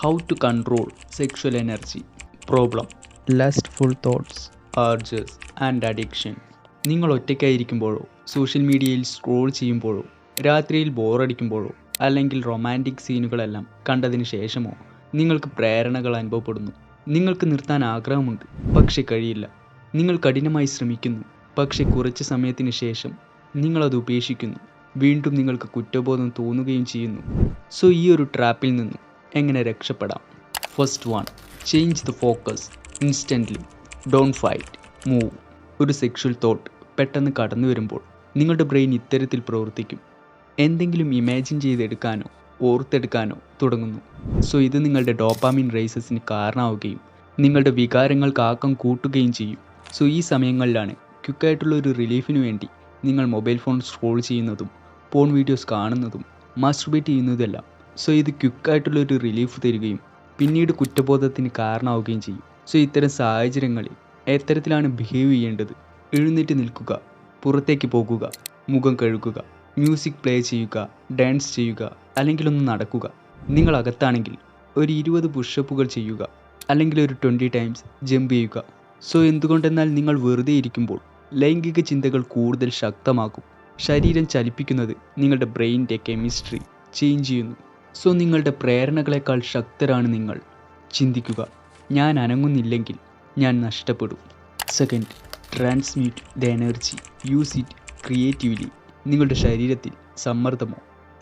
How to control sexual energy problem lustful thoughts urges and addiction നിങ്ങൾ ഒറ്റയ്ക്കായിരിക്കുമ്പോഴോ social മീഡിയയിൽ scroll ചെയ്യുമ്പോഴോ രാത്രിയിൽ ബോറടിക്കുമ്പോഴോ അല്ലെങ്കിൽ റൊമാന്റിക് സീനുകളെല്ലാം കണ്ടതിന് ശേഷമോ നിങ്ങൾക്ക് പ്രേരണകൾ അനുഭവപ്പെടുന്നു. നിങ്ങൾക്ക് നിർത്താൻ ആഗ്രഹമുണ്ട് പക്ഷെ കഴിയില്ല. നിങ്ങൾ കഠിനമായി ശ്രമിക്കുന്നു പക്ഷെ കുറച്ച് സമയത്തിന് ശേഷം നിങ്ങളത് ഉപേക്ഷിക്കുന്നു. വീണ്ടും നിങ്ങൾക്ക് കുറ്റബോധം തോന്നുകയും ചെയ്യുന്നു. സോ ഈ ഒരു ട്രാപ്പിൽ നിന്നും എങ്ങനെ രക്ഷപ്പെടാം? First one change the focus instantly don't fight move ഒരു സെക്ഷൽ തോട്ട് പെട്ടെന്ന് കടന്നു വരുമ്പോൾ നിങ്ങളുടെ ബ്രെയിൻ ഇത്തരത്തിൽ പ്രവർത്തിക്കും. എന്തെങ്കിലും ഇമാജിൻ ചെയ്തെടുക്കാനോ ഓർത്തെടുക്കാനോ തുടങ്ങുന്നു. സോ ഇത് നിങ്ങളുടെ ഡോപ്പാമിൻ റേസസിന് കാരണമാവുകയും നിങ്ങളുടെ വികാരങ്ങൾക്ക് ആക്കം കൂട്ടുകയും ചെയ്യും. സോ ഈ സമയങ്ങളിലാണ് ക്വിക്കായിട്ടുള്ള ഒരു റിലീഫിന് വേണ്ടി നിങ്ങൾ മൊബൈൽ ഫോൺ സ്ക്രോൾ ചെയ്യുന്നതും പോൺ വീഡിയോസ് കാണുന്നതും മാസ്റ്റർബേറ്റ് ചെയ്യുന്നതെല്ലാം സോ ഇത് ക്വിക്കായിട്ടുള്ളൊരു റിലീഫ് തരികയും പിന്നീട് കുറ്റബോധത്തിന് കാരണമാവുകയും ചെയ്യും. സോ ഇത്തരം സാഹചര്യങ്ങളിൽ എത്തരത്തിലാണ് ബിഹേവ് ചെയ്യേണ്ടത്? എഴുന്നേറ്റ് നിൽക്കുക പുറത്തേക്ക് പോകുക മുഖം കഴുകുക മ്യൂസിക് പ്ലേ ചെയ്യുക ഡാൻസ് ചെയ്യുക അല്ലെങ്കിൽ ഒന്ന് നടക്കുക. നിങ്ങൾ അകത്താണെങ്കിൽ ഒരു ഇരുപത് പുഷപ്പുകൾ ചെയ്യുക അല്ലെങ്കിൽ ഒരു ട്വന്റി ടൈംസ് ജമ്പ് ചെയ്യുക. സോ എന്തുകൊണ്ടെന്നാൽ നിങ്ങൾ വെറുതെ ഇരിക്കുമ്പോൾ ലൈംഗിക ചിന്തകൾ കൂടുതൽ ശക്തമാക്കും. ശരീരം ചലിപ്പിക്കുന്നത് നിങ്ങളുടെ ബ്രെയിനിന്റെ കെമിസ്ട്രി ചേഞ്ച് ചെയ്യുന്നു. സോ നിങ്ങളുടെ പ്രേരണകളെക്കാൾ ശക്തരാണ് നിങ്ങൾ. ചിന്തിക്കുക ഞാൻ അനങ്ങുന്നില്ലെങ്കിൽ ഞാൻ നഷ്ടപ്പെടും. Second transmit the energy use it creatively നിങ്ങളുടെ ശരീരത്തിൽ സമ്മർദ്ദമോ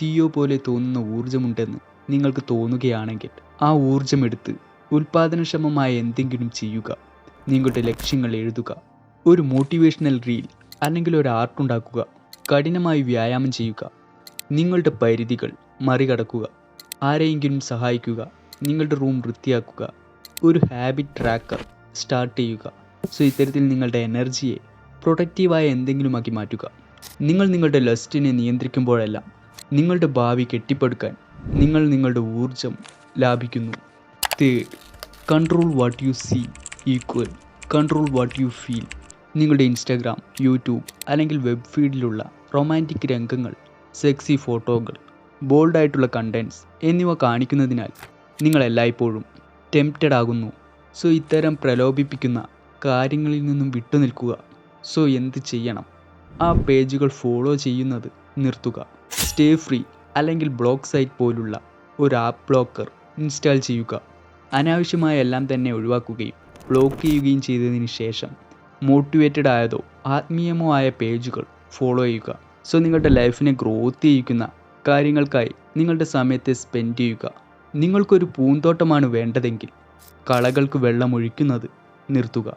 തീയോ പോലെ തോന്നുന്ന ഊർജമുണ്ടെന്ന് നിങ്ങൾക്ക് തോന്നുകയാണെങ്കിൽ ആ ഊർജമെടുത്ത് ഉൽപ്പാദനക്ഷമമായ എന്തെങ്കിലും ചെയ്യുക. നിങ്ങളുടെ ലക്ഷ്യങ്ങൾ എഴുതുക. ഒരു മോട്ടിവേഷണൽ റീൽ അല്ലെങ്കിൽ ഒരു ആർട്ടുണ്ടാക്കുക കഠിനമായി വ്യായാമം ചെയ്യുക. നിങ്ങളുടെ പരിധികൾ മറികടക്കുക. ആരെയെങ്കിലും സഹായിക്കുക നിങ്ങളുടെ റൂം വൃത്തിയാക്കുക ഒരു ഹാബിറ്റ് ട്രാക്കർ സ്റ്റാർട്ട് ചെയ്യുക. സോ ഇത്തരത്തിൽ നിങ്ങളുടെ എനർജിയെ പ്രൊഡക്റ്റീവായ എന്തെങ്കിലുമാക്കി മാറ്റുക. നിങ്ങൾ നിങ്ങളുടെ ലസ്റ്റിനെ നിയന്ത്രിക്കുമ്പോഴെല്ലാം നിങ്ങളുടെ ഭാവി കെട്ടിപ്പടുക്കാൻ നിങ്ങൾ നിങ്ങളുടെ ഊർജം ലാഭിക്കുന്നു. Third control what you see equal control what you feel. നിങ്ങളുടെ ഇൻസ്റ്റാഗ്രാം യൂട്യൂബ് അല്ലെങ്കിൽ വെബ് ഫീഡിലുള്ള റൊമാന്റിക് രംഗങ്ങൾ സെക്സി ഫോട്ടോകൾ ബോൾഡായിട്ടുള്ള കണ്ടൻസ് എന്നിവ കാണിക്കുന്നതിനാൽ നിങ്ങൾ എല്ലായ്പ്പോഴും ടെംപ്റ്റഡ് ആകുന്നു. സോ ഇത്തരം പ്രലോഭിപ്പിക്കുന്ന കാര്യങ്ങളിൽ നിന്നും വിട്ടുനിൽക്കുക. സോ എന്ത് ചെയ്യണം? ആ പേജുകൾ ഫോളോ ചെയ്യുന്നത് നിർത്തുക. സ്റ്റേ ഫ്രീ അല്ലെങ്കിൽ ബ്ലോക്ക് സൈറ്റ് പോലുള്ള ഒരു ആപ്പ് ബ്ലോക്കർ ഇൻസ്റ്റാൾ ചെയ്യുക. അനാവശ്യമായ എല്ലാം തന്നെ ഒഴിവാക്കുകയും ബ്ലോക്ക് ചെയ്യുകയും ചെയ്തതിന് ശേഷം മോട്ടിവേറ്റഡ് ആയതോ ആത്മീയമോ ആയ പേജുകൾ ഫോളോ ചെയ്യുക. സോ നിങ്ങളുടെ ലൈഫിനെ ഗ്രോത്ത് ചെയ്യിക്കുന്ന കാര്യങ്ങൾക്കായി നിങ്ങളുടെ സമയത്തെ സ്പെൻഡ് ചെയ്യുക. നിങ്ങൾക്കൊരു പൂന്തോട്ടമാണ് വേണ്ടതെങ്കിൽ കളകൾക്ക് വെള്ളം ഒഴിക്കുന്നത് നിർത്തുക.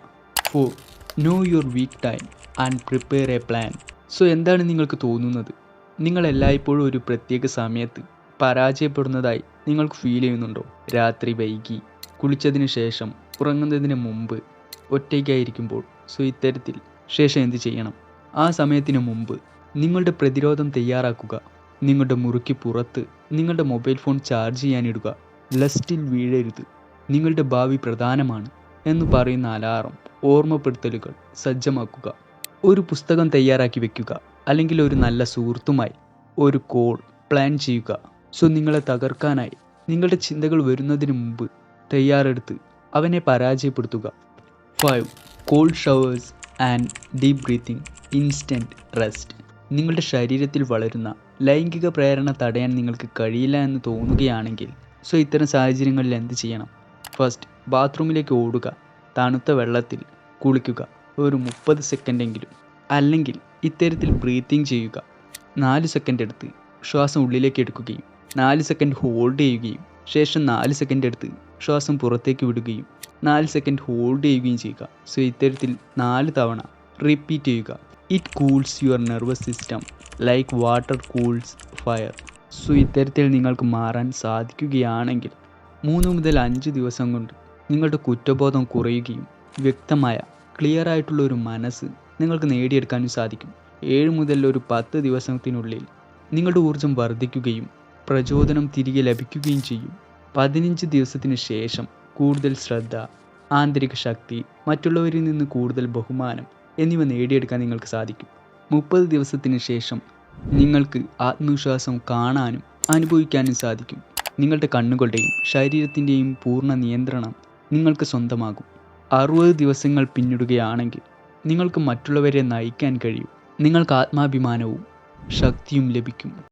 Four know your weak time and prepare a plan so എന്താണ് നിങ്ങൾക്ക് തോന്നുന്നത്? നിങ്ങൾ എല്ലായ്പ്പോഴും ഒരു പ്രത്യേക സമയത്ത് പരാജയപ്പെടുന്നതായി നിങ്ങൾക്ക് ഫീൽ ചെയ്യുന്നുണ്ടോ? രാത്രി വൈകി കുളിച്ചതിന് ശേഷം ഉറങ്ങുന്നതിന് മുമ്പ് ഒറ്റയ്ക്കായിരിക്കുമ്പോൾ. സോ ഇത്തരത്തിൽ ശേഷം എന്ത് ചെയ്യണം? ആ സമയത്തിന് മുമ്പ് നിങ്ങളുടെ പ്രതിരോധം തയ്യാറാക്കുക. നിങ്ങളുടെ മുറിക്ക് പുറത്ത് നിങ്ങളുടെ മൊബൈൽ ഫോൺ ചാർജ് ചെയ്യാനിടുക ലസ്റ്റിൽ വീഴരുത്. നിങ്ങളുടെ ഭാവി പ്രധാനമാണ് എന്ന് പറയുന്ന അലാറം ഓർമ്മപ്പെടുത്തലുകൾ സജ്ജമാക്കുക. ഒരു പുസ്തകം തയ്യാറാക്കി വെക്കുക അല്ലെങ്കിൽ ഒരു നല്ല സുഹൃത്തുമായി ഒരു കോൾ പ്ലാൻ ചെയ്യുക. സോ നിങ്ങളെ തകർക്കാനായി നിങ്ങളുടെ ചിന്തകൾ വരുന്നതിന് മുമ്പ് തയ്യാറെടുത്ത് അവനെ പരാജയപ്പെടുത്തുക. Five cold showers and deep breathing instant rest. നിങ്ങളുടെ ശരീരത്തിൽ വളരുന്ന ലൈംഗിക പ്രേരണ തടയാൻ നിങ്ങൾക്ക് കഴിയില്ല എന്ന് തോന്നുകയാണെങ്കിൽ സോ ഇത്തരം സാഹചര്യങ്ങളിൽ എന്ത് ചെയ്യണം? ഫസ്റ്റ് ബാത്റൂമിലേക്ക് ഓടുക. തണുത്ത വെള്ളത്തിൽ കുളിക്കുക. ഒരു മുപ്പത് സെക്കൻഡെങ്കിലും. അല്ലെങ്കിൽ ഇത്തരത്തിൽ ബ്രീത്തിങ് ചെയ്യുക. നാല് സെക്കൻഡ് എടുത്ത് ശ്വാസം ഉള്ളിലേക്ക് എടുക്കുകയും നാല് സെക്കൻഡ് ഹോൾഡ് ചെയ്യുകയും ശേഷം നാല് സെക്കൻഡ് എടുത്ത് ശ്വാസം പുറത്തേക്ക് വിടുകയും നാല് സെക്കൻഡ് ഹോൾഡ് ചെയ്യുകയും ചെയ്യുക. സോ ഇത്തരത്തിൽ നാല് തവണ റിപ്പീറ്റ് ചെയ്യുക. It cools your nervous system like water cools fire so ഇത്തരത്തിൽ നിങ്ങൾക്ക് മാറാൻ സാധിക്കുകയാണെങ്കിൽ മൂന്ന് മുതൽ അഞ്ച് ദിവസം കൊണ്ട് നിങ്ങളുടെ കുറ്റബോധം കുറയുകയും വ്യക്തമായ ക്ലിയർ ആയിട്ടുള്ള ഒരു മനസ്സ് നിങ്ങൾക്ക് നേടിയെടുക്കാനും സാധിക്കും. ഏഴ് മുതൽ ഒരു പത്ത് ദിവസത്തിനുള്ളിൽ നിങ്ങളുടെ ഊർജം വർദ്ധിക്കുകയും പ്രചോദനം തിരികെ ലഭിക്കുകയും ചെയ്യും. പതിനഞ്ച് ദിവസത്തിന് ശേഷം കൂടുതൽ ശ്രദ്ധ ആന്തരിക ശക്തി മറ്റുള്ളവരിൽ നിന്ന് കൂടുതൽ ബഹുമാനം എന്നിവ നേടിയെടുക്കാൻ നിങ്ങൾക്ക് സാധിക്കും. മുപ്പത് ദിവസത്തിന് ശേഷം നിങ്ങൾക്ക് ആത്മവിശ്വാസം കാണാനും അനുഭവിക്കാനും സാധിക്കും. നിങ്ങളുടെ കണ്ണുകളുടെയും ശരീരത്തിന്റെയും പൂർണ നിയന്ത്രണം നിങ്ങൾക്ക് സ്വന്തമാകും. അറുപത് ദിവസങ്ങൾ പിന്നിടുകയാണെങ്കിൽ നിങ്ങൾക്ക് മറ്റുള്ളവരെ നയിക്കാൻ കഴിയും. നിങ്ങൾക്ക് ആത്മാഭിമാനവും ശക്തിയും ലഭിക്കും.